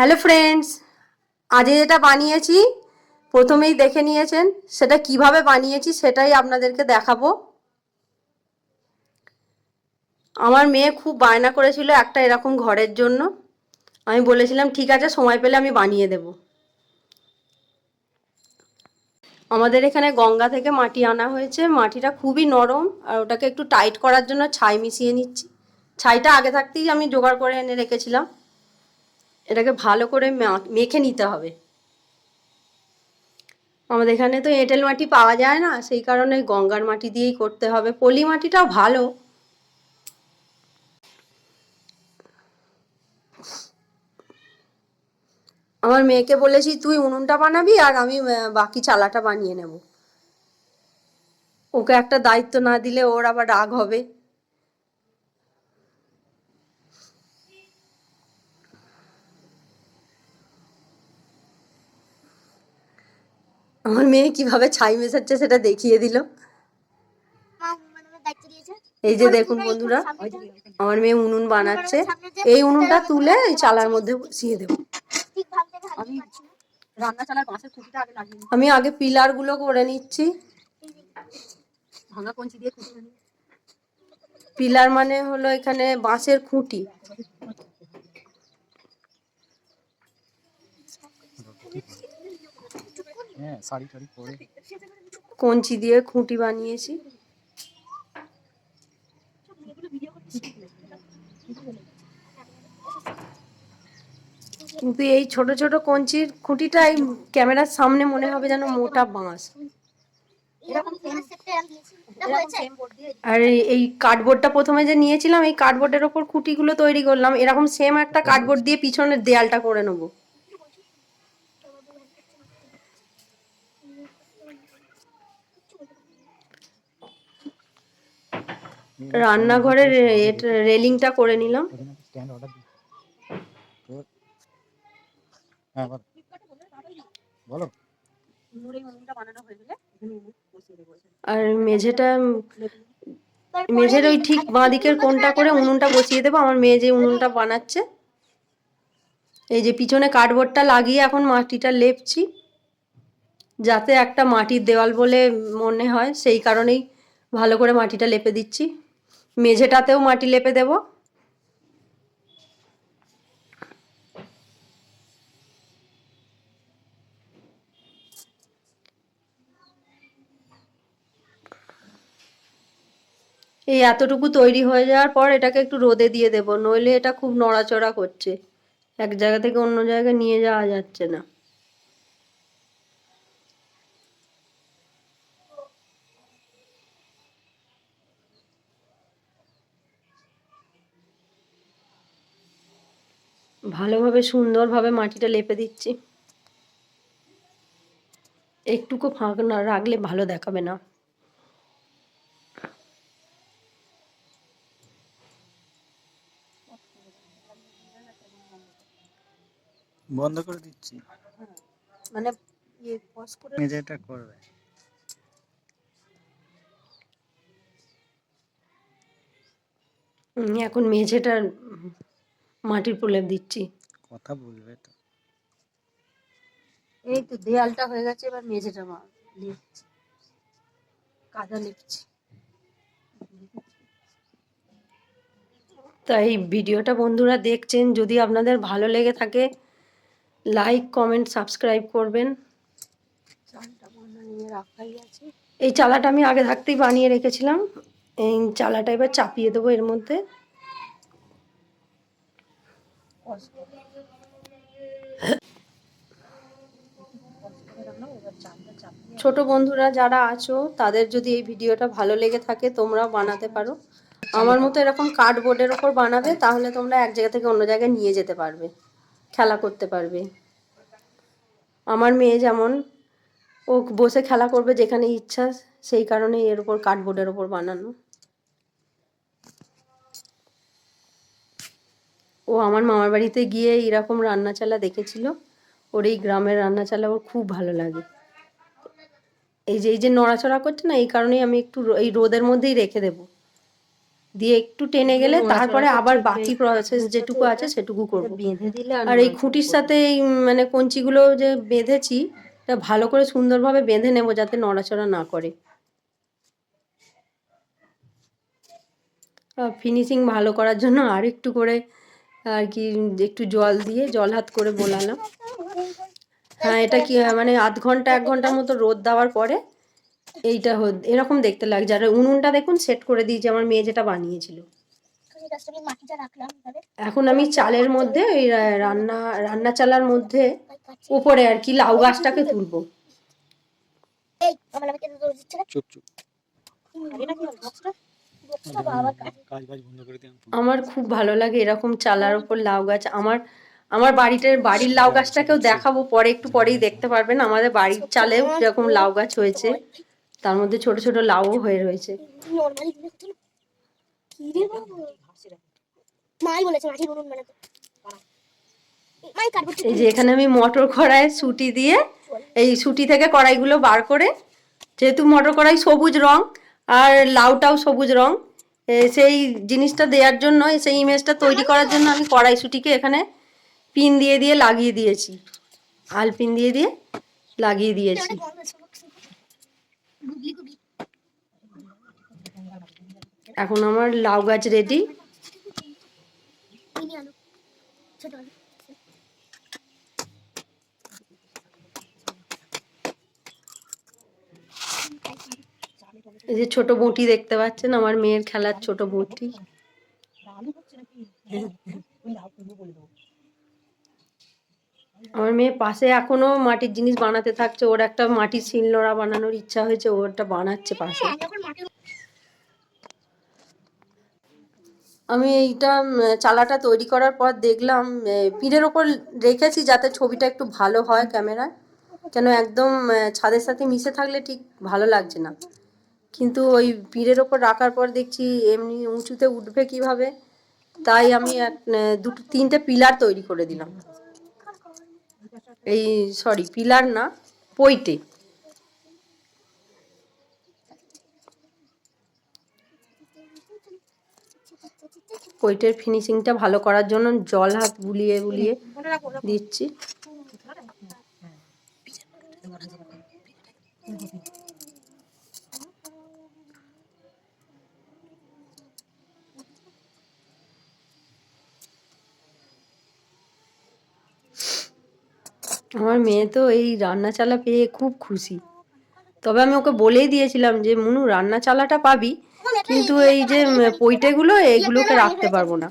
Hello friends আজ যেটা বানিয়েছি, প্রথমেই দেখে নিয়েছেন, সেটা কীভাবে বানিয়েছি সেটাই আপনাদেরকে দেখাবো। আমার মেয়ে খুব বায়না করেছিল একটা এরকম ঘরের জন্য। আমি বলেছিলাম, ঠিক আছে, সময় পেলে আমি বানিয়ে দেব। আমাদের এখানে গঙ্গা থেকে মাটি আনা হয়েছে। মাটিটা খুবই নরম আর ওটাকে একটু টাইট করার জন্য ছাই মিশিয়ে নিচ্ছি। ছাইটা আগে থাকতেই আমি জোগাড় করে এনে রেখেছিলাম। এটাকে ভালো করে মেখে নিতে হবে। আমাদের এখানে তো এঁটেল মাটি পাওয়া যায় না, সেই কারণে গঙ্গার মাটি দিয়েই করতে হবে। পলি মাটিটাও ভালো। আমার মেয়েকে বলেছি, তুই উনুনটা বানাবি আর আমি বাকি চালাটা বানিয়ে নেব। ওকে একটা দায়িত্ব না দিলে ওর আবার রাগ হবে। আমার মেয়ে কীভাবে ছাই মেশাচ্ছে সেটা দেখিয়ে দিল। এই যে দেখুন বন্ধুরা আমার মেয়ে উনুন বানাচ্ছে। এই উনুনটা তুলে এই চালার মধ্যে বসিয়ে দেবো। আমি আগে পিলারগুলো করে নিচ্ছি। ভাঙা কঞ্চি দিয়ে খুঁটি বানিয়ে পিলার মানে হলো এখানে বাঁশের খুঁটি। হ্যাঁ শাড়ি টাড়ি পরে। কঞ্চি দিয়ে খুঁটি বানিয়েছি। কিন্তু এই ছোট ছোট কঞ্চির খুঁটিটা এই ক্যামেরার সামনে মনে হবে যেন মোটা বাঁশ। আর এই- এই কার্ডবোর্ডটা প্রথমে যে নিয়েছিলাম এই কার্ডবোর্ডের ওপর খুঁটিগুলো তৈরি করলাম। এরকম সেম একটা কার্ডবোর্ড দিয়ে পিছনের দেয়ালটা করে নেব রান্নাঘরের রেলিংটা করে নিলাম ওখানে স্ট্যান্ড অর্ডার দিই তোর হ্যাঁ বলো বলো উনুনের এই উনুনটা বানানো হয়ে গেলে এখানে উনুন রেলিংটা করে নিলাম। আর মেঝেটা মেঝের ওই ঠিক বাঁ দিকের কোণটা করে উনুনটা বসিয়ে দেবো। আমার মেয়ে যে উনুনটা বানাচ্ছে এই যে পিছনে কার্ডবোর্ডটা লাগিয়ে এখন মাটিটা লেপছি যাতে একটা মাটির দেওয়াল বলে মনে হয় সেই কারণেই ভালো করে মাটিটা লেপে দিচ্ছি। মেঝেটাতেও মাটি লেপে দেবো। এই এতটুকু তৈরি হয়ে যাওয়ার পর এটাকে একটু রোদে দিয়ে দেব, নইলে এটা খুব নড়াচড়া করছে। এক জায়গা থেকে অন্য জায়গায় নিয়ে যাওয়া যাচ্ছে না। ভালোভাবে সুন্দরভাবে মাটিটা লেপে দিচ্ছি। একটুকু ফাঁক না রাখলে ভালো দেখাবে না। বন্ধ করে দিচ্ছি। মানে ইয়ে পজ করে মেঝেটা করবে। এখন মেঝেটা উম, মাটির প্রলেপ দিচ্ছি। কথা বলবে তো। এই তো দেয়ালটা হয়ে গেছে এবার মেঝেটা মা লিখছি। কাদা লিখছি। তাই ভিডিওটা বন্ধুরা দেখছেন যদি আপনাদের ভালো লেগে থাকে লাইক কমেন্ট সাবস্ক্রাইব করবেন। এই চালাটা আমি আগে থাকতেই বানিয়ে রেখেছিলাম। এই চালাটা এবার চাপিয়ে দেবো এর মধ্যে। চাপিয়ে ছোট বন্ধুরা যারা আছো, তাদের যদি এই ভিডিওটা ভালো লেগে থাকে, তোমরাও বানাতে পারো। আমার মতো এরকম কার্ডবোর্ডের ওপর বানাবে, তাহলে তোমরা এক জায়গা থেকে অন্য জায়গায় নিয়ে যেতে পারবে, খেলা করতে পারবে। আমার মেয়ে যেমন, ও বসে খেলা করবে যেখানে ইচ্ছা, সেই কারণে এর ওপর কার্ডবোর্ডের ওপর বানানো। ও আমার মামার বাড়িতে গিয়ে এরকম রান্না চালা দেখেছিল। ওর এই গ্রামের রান্না চালা ওর খুব ভালো লাগে। এই যে এই যে নড়াচড়া করছে না এই কারণেই আমি একটু এই রোদের মধ্যেই রেখে দেবো। দিয়ে একটু টেনে গেলে তারপরে আবার বাকি প্রসেস যেটুকু আছে সেটুকু করব। বেঁধে দিলে আর এই খুঁটির সাথে এই মানে কঞ্চিগুলো যে বেঁধেছি এটা ভালো করে সুন্দরভাবে বেঁধে নেব যাতে নড়াচড়া না করে। ফিনিশিং ভালো করার জন্য আর একটু করে আর কি একটু জল দিয়ে জল হাত করে বোলালাম। হ্যাঁ এটা কি মানে আধ ঘণ্টা এক ঘণ্টার মতো রোদ দেওয়ার পরে এইটা এরকম দেখতে লাগছে। আর উনুনটা দেখুন সেট করে দিয়েছে আমার মেয়ে যেটা বানিয়েছিল। এখন আমি চালের মধ্যে ওই রান্না রান্না চালার মধ্যে উপরে আর কি লাউ গাছটাকে তুলবো। এই আমার আমাকে তো দিচ্ছে না চুপ চুপ। আমার খুব ভালো লাগে এরকম চালার ওপর লাউ গাছ। আমার আমার বাড়িটার বাড়ির লাউ গাছটাকেও দেখাবো পরে, একটু পরেই দেখতে পারবেন। আমাদের বাড়ির চালেও এরকম লাউ গাছ হয়েছে। তার মধ্যে ছোট ছোট লাউ হয়ে রয়েছে। এই যে এখানে আমি মটর কড়াই সুটি দিয়ে, এই সুটি থেকে কড়াইগুলো বার করে, যেহেতু মটর কড়াই সবুজ রং আর লাউটাও সবুজ রং। সেই জিনিসটা দেওয়ার জন্য সেই ইমেজটা তৈরি করার জন্য আমি কড়াই সুটিকে এখানে পিন দিয়ে দিয়ে লাগিয়ে দিয়েছি। আল পিন দিয়ে দিয়ে লাগিয়ে দিয়েছি। এখন আমার লাউ গাছ রেডি মিনি আলু ছোট আলু এই যে ছোট বটি দেখতে পাচ্ছেন, আমার মেয়ের খেলার ছোট বটি। আমার মেয়ে পাশে এখনও মাটির জিনিস বানাতে থাকছে, ওর একটা মাটির শিলনোড়া বানানোর ইচ্ছা হয়েছে, ও ওটা বানাচ্ছে পাশে। আমি এইটা চালাটা তৈরি করার পর দেখলাম পিঠের ওপর রেখেছি যাতে ছবিটা একটু ভালো হয় ক্যামেরায়। কেন একদম ছাদের সাথে মিশে থাকলে ঠিক ভালো লাগছে না। কিন্তু ওই পিঠের ওপর রাখার পর দেখছি এমনি উঁচুতে উঠবে কীভাবে, তাই আমি এক দুটো, তিনটে পিলার তৈরি করে দিলাম। এই সরি পিলার না, পইটে। পইটের ফিনিশিংটা ভালো করার জন্য জল হাত বুলিয়ে বুলিয়ে দিচ্ছি। আমার মেয়ে তো এই রান্না চালা পেয়ে খুব খুশি। তবে আমি ওকে বলেই দিয়েছিলাম যে, মুনু, রান্না চালাটা পাবি, কিন্তু এই যে পৈটেগুলো এইগুলোকে রাখতে পারব না।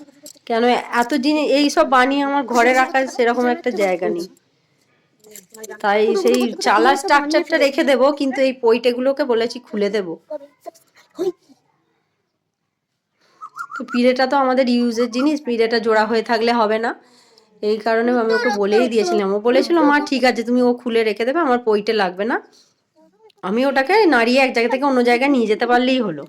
কেন, এত জিনিস এই সব বানিয়ে আমার ঘরে রাখার সেরকম একটা জায়গা নেই। তাই সেই চালা স্ট্রাকচারটা রেখে দেবো, কিন্তু এই পৈটেগুলোকে বলেছি খুলে দেবো। তো পিড়েটা তো আমাদের ইউজের জিনিস, পিড়েটা জোড়া হয়ে থাকলে হবে না। এই কারণে আমি ওকে বলেই দিয়েছিলাম। ও বলেছিল মা ঠিক আছে তুমি ও খুলে রেখে দেবে আমার পইটে লাগবে না। আমি ওটাকে নাড়িয়ে এক জায়গা থেকে অন্য জায়গায় নিয়ে যেতে পারলেই হলো।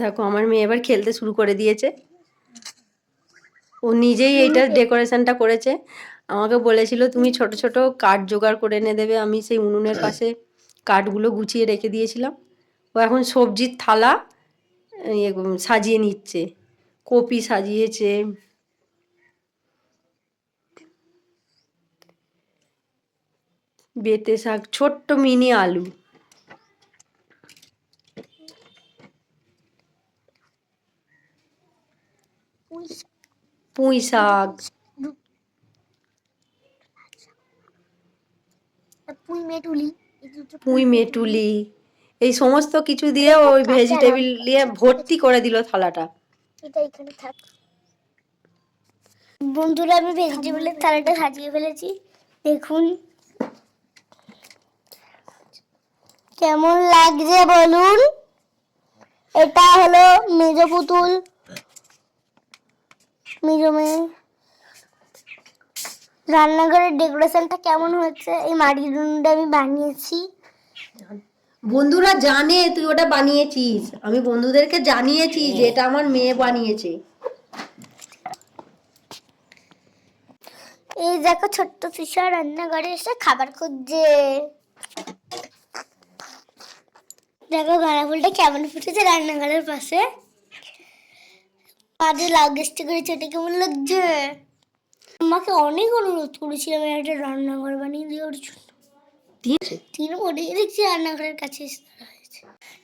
দেখো আমার মেয়ে এবার খেলতে শুরু করে দিয়েছে। ও নিজেই এইটার ডেকোরেশনটা করেছে। আমাকে বলেছিল তুমি ছোট ছোট কাঠ জোগাড় করে এনে দেবে। আমি সেই উনুনের পাশে কাঠগুলো গুছিয়ে রেখে দিয়েছিলাম। ও এখন সবজির থালা সাজিয়ে নিচ্ছে কপি সাজিয়েছে। বেতে শাক ছোট্ট মিনি আলু। পুঁই শাক। পুঁই মেটুলি। পুঁই মেটুলি। এই সমস্ত কিছু দিয়ে ওই ভেজিটেবিল দিয়ে ভর্তি করে দিল থালাটা। এটা এখানে থাক। বন্ধুরা আমি ভেজিটেবলের থালাটা সাজিয়ে ফেলেছি। দেখুন। কেমন লাগছে বলুন? এটা হলো মেজ পুতুল। মেজো মেয়ে। রান্নাঘরের ডেকোরেশনটা কেমন হচ্ছে? এই মাটির উনুনটা আমি বানিয়েছি। বন্ধুরা জানে তুই ওটা বানিয়েছিস। আমি বন্ধুদেরকে জানিয়েছি যে এটা আমার মেয়ে বানিয়েছে। এই দেখো ছোট্ট তৃষা রান্নাঘরে এসে খাবার খুঁজছে। দেখো গাঁদা ফুলটা কেমন ফুটেছে রান্নাঘরের পাশে। আজ লাউ গাছটা করেছে কেমন লাগছে? আমাকে অনেক অনুরোধ করেছিলাম একটা রান্নাঘর বানিয়ে দেওয়ার জন্য। দিয়েছে তিন বোনে দেখছি রান্নাঘরের কাছে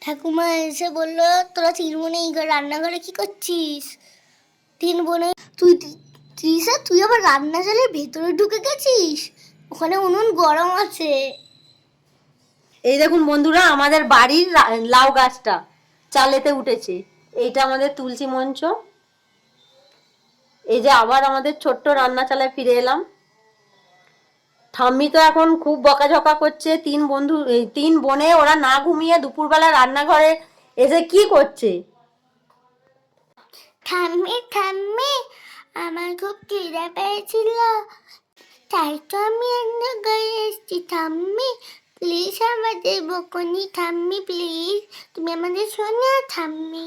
ঠাকুমা এসে বলল, তোরা তিন বোনে এই ঘর, রান্নাঘরে কি করছিস? তিন বোনে, তুই ত্রিশা, তুই আবার রান্নাশালের ভেতরে ঢুকে গেছিস? ওখানে উনুন গরম আছে। এই দেখুন বন্ধুরা, আমাদের বাড়ির লাউ গাছটা চালেতে উঠেছে। এইটা আমাদের তুলসী মঞ্চ। এই যে আবার আমাদের ছোট্ট রান্না চালায় ফিরে এলাম। ঠাম্মি তো এখন খুব বকাঝকা করছে, তিন বন্ধু তিন বোনে ওরা না ঘুমিয়ে দুপুরবেলা রান্নাঘরে এসে কি করছে? ঠাম্মি ঠাম্মি, আমার খুব খিদে পেয়েছিল। তাই তো আমি রান্নাঘরে এসেছি, ঠাম্মি। প্লিজ আমাদের বকুনি, ঠাম্মি প্লিজ তুমি আমাদের শোনো, ঠাম্মি।